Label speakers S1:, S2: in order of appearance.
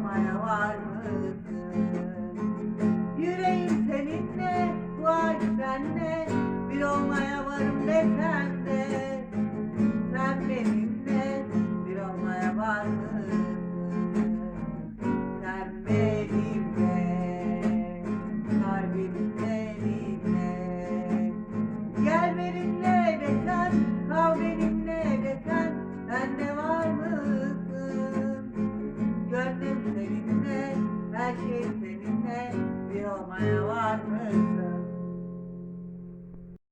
S1: olmaya var mısın? Yüreğim seninle, bu aşk senle, bir olmaya varım desen de. Sen benimle, bir olmaya var mısın? Gönlüm seninle